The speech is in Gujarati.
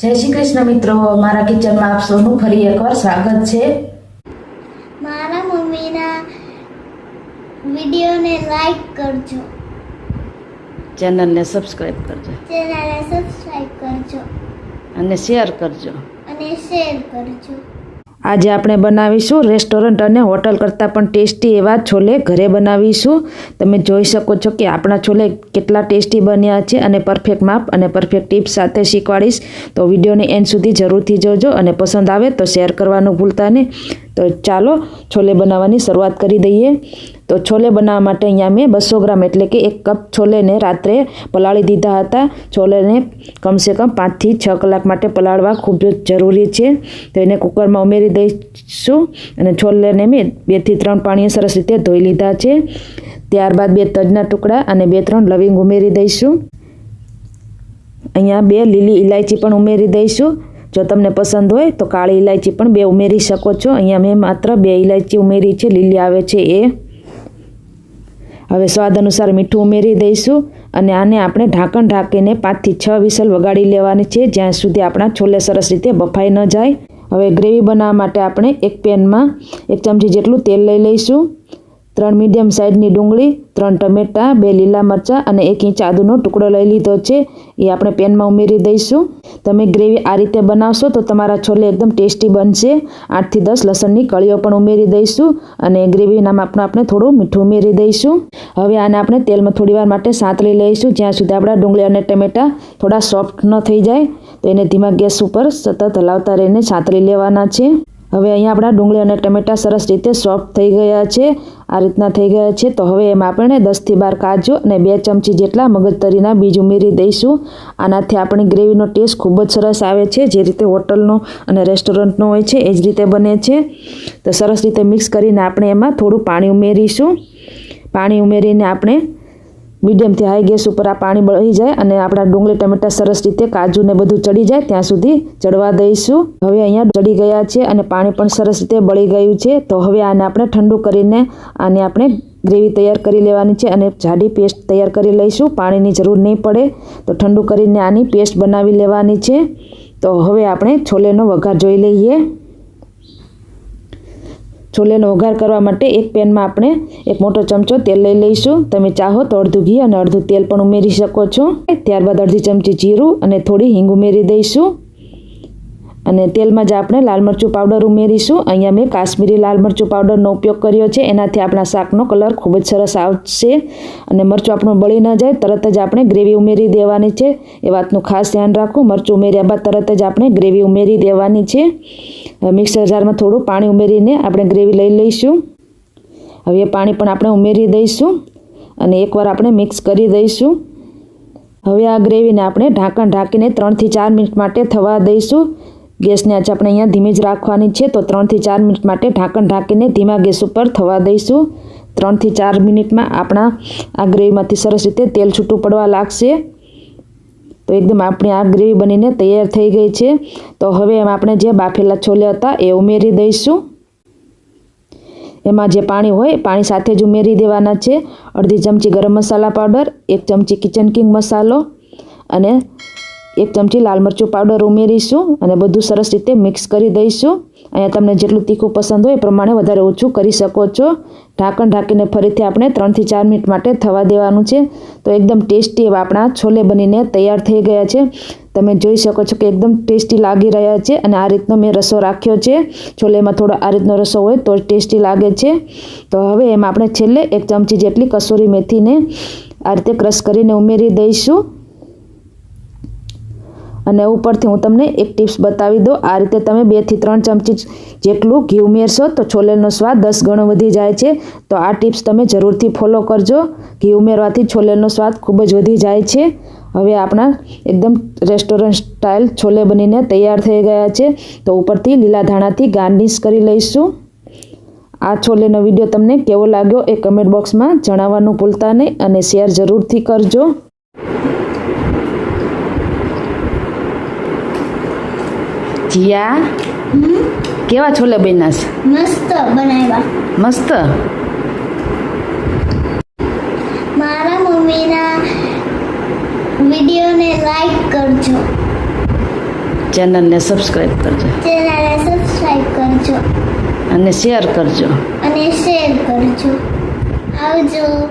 જય શ્રી કૃષ્ણ મિત્રો મારા કિચનમાં આપ સૌનું ફરી એકવાર સ્વાગત છે. મારા મમ્મીના વિડીયોને લાઈક કરજો. ચેનલને સબસ્ક્રાઈબ કરજો. ચેનલને સબસ્ક્રાઇબ કરજો. અને શેર કરજો. અને શેર કરજો. આજે આપણે બનાવીશું રેસ્ટોરન્ટ અને હોટલ કરતાં પણ ટેસ્ટી એવા છોલે ઘરે બનાવીશું. તમે જોઈ શકો છો કે આપણા છોલે કેટલા ટેસ્ટી બન્યા છે અને પરફેક્ટ માપ અને પરફેક્ટ ટિપ્સ સાથે શીખવાડીશ. તો વિડીયોને એન્ડ સુધી જરૂરથી જોજો અને પસંદ આવે તો શેર કરવાનું ભૂલતા નહીં. તો ચાલો છોલે બનાવવાની શરૂઆત કરી દઈએ. તો છોલે બનાવવા માટે અહીંયા મેં બસો ગ્રામ એટલે કે એક કપ છોલેને રાત્રે પલાળી દીધા હતા. છોલેને કમસે કમ પાંચથી છ કલાક માટે પલાળવા ખૂબ જરૂરી છે. તો એને કુકરમાં ઉમેરી દઈશું અને છોલેને મેં બેથી ત્રણ પાણીએ સરસ રીતે ધોઈ લીધા છે. ત્યારબાદ બે તજના ટુકડા અને બે ત્રણ લવિંગ ઉમેરી દઈશું. અહીંયા બે લીલી ઇલાયચી પણ ઉમેરી દઈશું. જો તમને પસંદ હોય તો કાળી ઇલાયચી પણ બે ઉમેરી શકો છો. અહીંયા મેં માત્ર બે ઇલાયચી ઉમેરી છે. લીલી આવે છે એ. હવે સ્વાદ અનુસાર મીઠું ઉમેરી દઈશું અને આને આપણે ઢાંકણ ઢાંકીને પાંચથી છ વિસલ વગાડી લેવાની છે, જ્યાં સુધી આપણા છોલે સરસ રીતે બફાઈ ન જાય. હવે ગ્રેવી બનાવવા માટે આપણે એક પેનમાં એક ચમચી જેટલું તેલ લઈ લઈશું. ત્રણ મીડિયમ સાઇઝની ડુંગળી, ત્રણ ટમેટાં, બે લીલા મરચાં અને એક ઇંચ આદુનો ટુકડો લઈ લીધો છે. એ આપણે પેનમાં ઉમેરી દઈશું. તમે ગ્રેવી આ રીતે બનાવશો તો તમારા છોલે એકદમ ટેસ્ટી બનશે. આઠથી દસ લસણની કળીઓ પણ ઉમેરી દઈશું અને ગ્રેવીના માપનું આપણે થોડું મીઠું ઉમેરી દઈશું. હવે આને આપણે તેલમાં થોડી વાર માટે સાંતળી લઈશું. જ્યાં સુધી આપણા ડુંગળી અને ટમેટાં થોડા સોફ્ટ ન થઈ જાય, તો એને ધીમા ગેસ ઉપર સતત હલાવતા રહીને સાંતળી લેવાના છે. હવે અહીંયા આપણા ડુંગળી અને ટમેટાં સરસ રીતે સોફ્ટ થઈ ગયા છે. આ રીતના થઈ ગયા છે. તો હવે એમાં આપણે દસથી બાર કાજુ અને બે ચમચી જેટલા મગજતરીના બીજ ઉમેરી દઈશું. આનાથી આપણી ગ્રેવીનો ટેસ્ટ ખૂબ જ સરસ આવે છે. જે રીતે હોટલનો અને રેસ્ટોરન્ટનો હોય છે, એ જ રીતે બને છે. તો સરસ રીતે મિક્સ કરીને આપણે એમાં થોડું પાણી ઉમેરીશું. પાણી ઉમેરીને આપણે મીડિયમથી હાઈ ગેસ ઉપર આ પાણી બળી જાય અને આપણા ડુંગળી, ટમેટા સરસ રીતે કાજુ ને બધું ચડી જાય, ત્યાં સુધી ચડવા દઈશું. હવે અહીંયા ચડી ગયા છે અને પાણી પણ સરસ રીતે બળી ગયું છે. તો હવે આને આપણે ઠંડુ કરીને આને આપણે ગ્રેવી તૈયાર કરી લેવાની છે અને જાડી પેસ્ટ તૈયાર કરી લઈશું. પાણીની જરૂર નહીં પડે. તો ઠંડુ કરીને આની પેસ્ટ બનાવી લેવાની છે. તો હવે આપણે છોલેનો વઘાર જોઈ લઈએ. છોલેનો વઘાર કરવા માટે એક પેનમાં આપણે એક મોટો ચમચો તેલ લઈ લઈશું. તમે ચાહો તો અડધું ઘી અને અડધું તેલ પણ ઉમેરી શકો છો. ત્યારબાદ અડધી ચમચી જીરું અને થોડી હિંગ ઉમેરી દઈશું. અને તેલમાં જ આપણે લાલ મરચું પાવડર ઉમેરીશું. અહીંયા મેં કાશ્મીરી લાલ મરચું પાવડરનો ઉપયોગ કર્યો છે. એનાથી આપણા શાકનો કલર ખૂબ જ સરસ આવશે. અને મરચું આપણું બળી ન જાય, તરત જ આપણે ગ્રેવી ઉમેરી દેવાની છે. એ વાતનું ખાસ ધ્યાન રાખવું મરચું ઉમેર્યા બાદ તરત જ આપણે ગ્રેવી ઉમેરી દેવાની છે. મિક્સર જારમાં થોડું પાણી ઉમેરીને આપણે ગ્રેવી લઈ લઈશું. હવે એ પાણી પણ આપણે ઉમેરી દઈશું અને એકવાર આપણે મિક્સ કરી દઈશું. હવે આ ગ્રેવીને આપણે ઢાંકણ ઢાંકીને ત્રણથી ચાર મિનિટ માટે થવા દઈશું. ગેસને આજે આપણે અહીંયા ધીમી જ રાખવાની છે તો ત્રણથી ચાર મિનિટ માટે ઢાંકણ ઢાંકીને ધીમા ગેસ ઉપર થવા દઈશું. ત્રણથી ચાર મિનિટમાં આપણા આ ગ્રેવીમાંથી સરસ રીતે તેલ છૂટું પડવા લાગશે. તો એકદમ આપણી આ ગ્રેવી બનીને તૈયાર થઈ ગઈ છે. તો હવે એમાં આપણે જે બાફેલા છોલે હતા એ ઉમેરી દઈશું. એમાં જે પાણી હોય પાણી સાથે જ ઉમેરી દેવાના છે. અડધી ચમચી ગરમ મસાલા પાવડર, એક ચમચી કિચન કિંગ મસાલો અને એક ચમચી લાલ મરચું પાવડર ઉમેરીશું અને બધું સરસ રીતે મિક્સ કરી દઈશું. અહીંયા તમને જેટલું તીખું પસંદ હોય એ પ્રમાણે વધારે ઓછું કરી શકો છો. ઢાંકણ ઢાંકીને ફરીથી આપણે ત્રણથી ચાર મિનિટ માટે થવા દેવાનું છે. તો એકદમ ટેસ્ટી એવા આપણા છોલે બનીને તૈયાર થઈ ગયા છે. તમે જોઈ શકો છો કે એકદમ ટેસ્ટી લાગી રહ્યા છે અને આ રીતનો મેં રસો રાખ્યો છે. છોલેમાં થોડો આ રીતનો રસો હોય તો ટેસ્ટી લાગે છે. તો હવે એમાં આપણે છેલ્લે એક ચમચી જેટલી કસૂરી મેથીને આ રીતે ક્રશ કરીને ઉમેરી દઈશું. અને ઉપરથી હું તમને એક ટિપ્સ બતાવી દઉં. આ રીતે તમે બેથી ત્રણ ચમચી જેટલું ઘી ઉમેરશો તો છોલેનો સ્વાદ દસ ગણો વધી જાય છે. તો આ ટિપ્સ તમે જરૂરથી ફોલો કરજો. ઘી ઉમેરવાથી છોલેનો સ્વાદ ખૂબ જ વધી જાય છે. હવે આપણા એકદમ રેસ્ટોરન્ટ સ્ટાઇલ છોલે બનીને તૈયાર થઈ ગયા છે. તો ઉપરથી લીલા ધાણાથી ગાર્નિશ કરી લઈશું. આ છોલેનો વીડિયો તમને કેવો લાગ્યો એ કમેન્ટ બોક્સમાં જણાવવાનું ભૂલતા નહીં અને શેર જરૂરથી કરજો. જીયા કેવા છોલે બન્યા છે? મસ્ત બનાવ્યા. મસ્ત? મારા મમ્મીના વિડીયોને લાઈક કરજો. ચેનલને સબસ્ક્રાઇબ કરજો. ચેનલને સબસ્ક્રાઇબ કરજો. અને શેર કરજો. અને શેર કરજો. આવજો.